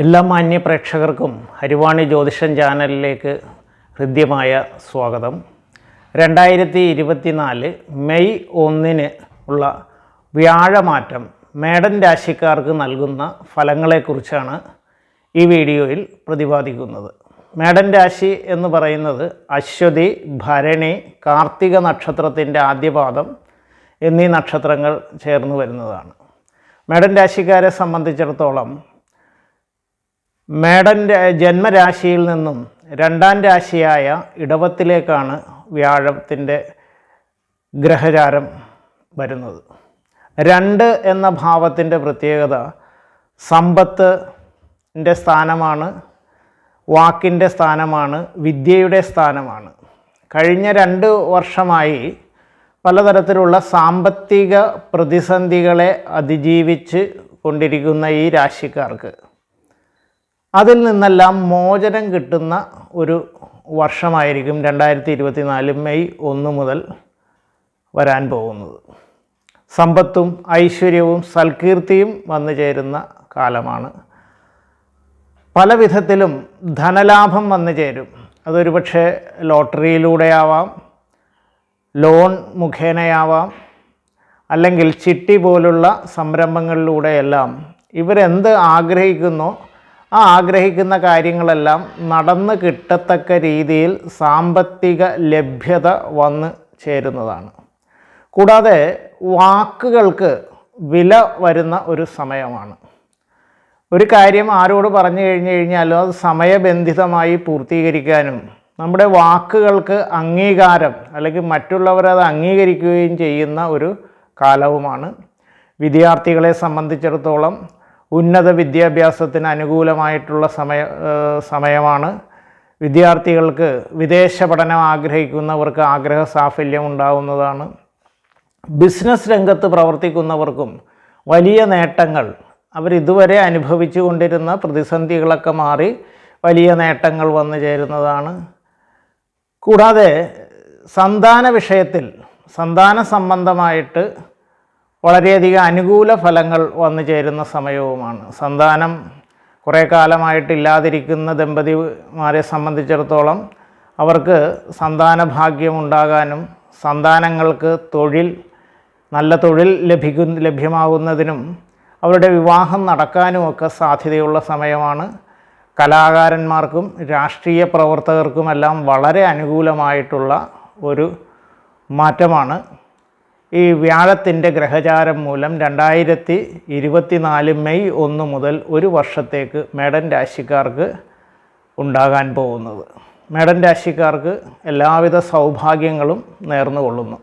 എല്ലാ മാന്യ പ്രേക്ഷകർക്കും ഹരിവാണി ജ്യോതിഷൻ ചാനലിലേക്ക് ഹൃദ്യമായ സ്വാഗതം. രണ്ടായിരത്തി ഇരുപത്തിനാല് മെയ് ഒന്നിന് ഉള്ള വ്യാഴമാറ്റം മേടൻ രാശിക്കാർക്ക് നൽകുന്ന ഫലങ്ങളെക്കുറിച്ചാണ് ഈ വീഡിയോയിൽ പ്രതിപാദിക്കുന്നത്. മേടൻ രാശി എന്ന് പറയുന്നത് അശ്വതി ഭരണി കാർത്തിക നക്ഷത്രത്തിന്റെ ആദ്യപാദം എന്നീ നക്ഷത്രങ്ങൾ ചേർന്ന് വരുന്നതാണ്. മേടൻ രാശിക്കാരെ സംബന്ധിച്ചിടത്തോളം മേടന്റെ ജന്മരാശിയിൽ നിന്നും രണ്ടാം രാശിയായ ഇടവത്തിലേക്കാണ് വ്യാഴത്തിന്റെ ഗ്രഹചാരം വരുന്നത്. രണ്ട് എന്ന ഭാവത്തിന്റെ പ്രത്യേകത സമ്പത്തിന്റെ സ്ഥാനമാണ് വാക്കിന്റെ സ്ഥാനമാണ് വിദ്യയുടെ സ്ഥാനമാണ്. കഴിഞ്ഞ രണ്ട് വർഷമായി പലതരത്തിലുള്ള സാമ്പത്തിക പ്രതിസന്ധികളെ അതിജീവിച്ച് കൊണ്ടിരിക്കുന്ന ഈ രാശിക്കാർക്ക് അതിൽ നിന്നെല്ലാം മോചനം കിട്ടുന്ന ഒരു വർഷമായിരിക്കും രണ്ടായിരത്തി ഇരുപത്തി നാല് മെയ് ഒന്ന് മുതൽ വരാൻ പോകുന്നത്. സമ്പത്തും ഐശ്വര്യവും സൽകീർത്തിയും വന്നു ചേരുന്ന കാലമാണ്. പല വിധത്തിലും ധനലാഭം വന്നു ചേരും. അതൊരു പക്ഷേ ലോട്ടറിയിലൂടെയാവാം ലോൺ മുഖേനയാവാം അല്ലെങ്കിൽ ചിട്ടി പോലുള്ള സംരംഭങ്ങളിലൂടെയെല്ലാം ഇവരെന്ത് ആഗ്രഹിക്കുന്നോ ആ ആഗ്രഹിക്കുന്ന കാര്യങ്ങളെല്ലാം നടന്ന് കിട്ടത്തക്ക രീതിയിൽ സാമ്പത്തിക ലഭ്യത വന്ന് ചേരുന്നതാണ്. കൂടാതെ വാക്കുകൾക്ക് വില വരുന്ന ഒരു സമയമാണ്. ഒരു കാര്യം ആരോട് പറഞ്ഞു കഴിഞ്ഞു കഴിഞ്ഞാലും അത് സമയബന്ധിതമായി പൂർത്തീകരിക്കാനും നമ്മുടെ വാക്കുകൾക്ക് അംഗീകാരം അല്ലെങ്കിൽ മറ്റുള്ളവരത് അംഗീകരിക്കുകയും ചെയ്യുന്ന ഒരു കാലവുമാണ്. വിദ്യാർത്ഥികളെ സംബന്ധിച്ചിടത്തോളം ഉന്നത വിദ്യാഭ്യാസത്തിന് അനുകൂലമായിട്ടുള്ള സമയ സമയമാണ്. വിദ്യാർത്ഥികൾക്ക് വിദേശ പഠനം ആഗ്രഹിക്കുന്നവർക്ക് ആഗ്രഹ സാഫല്യം ഉണ്ടാവുന്നതാണ്. ബിസിനസ് രംഗത്ത് പ്രവർത്തിക്കുന്നവർക്കും വലിയ നേട്ടങ്ങൾ. അവരിതുവരെ അനുഭവിച്ചു കൊണ്ടിരുന്ന പ്രതിസന്ധികളൊക്കെ മാറി വലിയ നേട്ടങ്ങൾ വന്നു ചേരുന്നതാണ്. കൂടാതെ സന്താന വിഷയത്തിൽ സന്താന സംബന്ധമായിട്ട് വളരെയധികം അനുകൂല ഫലങ്ങൾ വന്നു ചേരുന്ന സമയവുമാണ്. സന്താനം കുറേ കാലമായിട്ടില്ലാതിരിക്കുന്ന ദമ്പതിമാരെ സംബന്ധിച്ചിടത്തോളം അവർക്ക് സന്താന ഭാഗ്യം ഉണ്ടാകാനും സന്താനങ്ങൾക്ക് തൊഴിൽ നല്ല തൊഴിൽ ലഭിക്കു ലഭ്യമാകുന്നതിനും അവരുടെ വിവാഹം നടക്കാനുമൊക്കെ സാധ്യതയുള്ള സമയമാണ്. കലാകാരന്മാർക്കും രാഷ്ട്രീയ പ്രവർത്തകർക്കുമെല്ലാം വളരെ അനുകൂലമായിട്ടുള്ള ഒരു മാറ്റമാണ്. ഈ വ്യാഴത്തിന്റെ ഗ്രഹചാരം മൂലം രണ്ടായിരത്തി ഇരുപത്തിനാല് മെയ് ഒന്ന് മുതൽ ഒരു വർഷത്തേക്ക് മേടൻ രാശിക്കാർക്ക് ഉണ്ടാകാൻ പോകുന്നത്. മേടൻ രാശിക്കാർക്ക് എല്ലാവിധ സൗഭാഗ്യങ്ങളും നേർന്നുകൊള്ളുന്നു.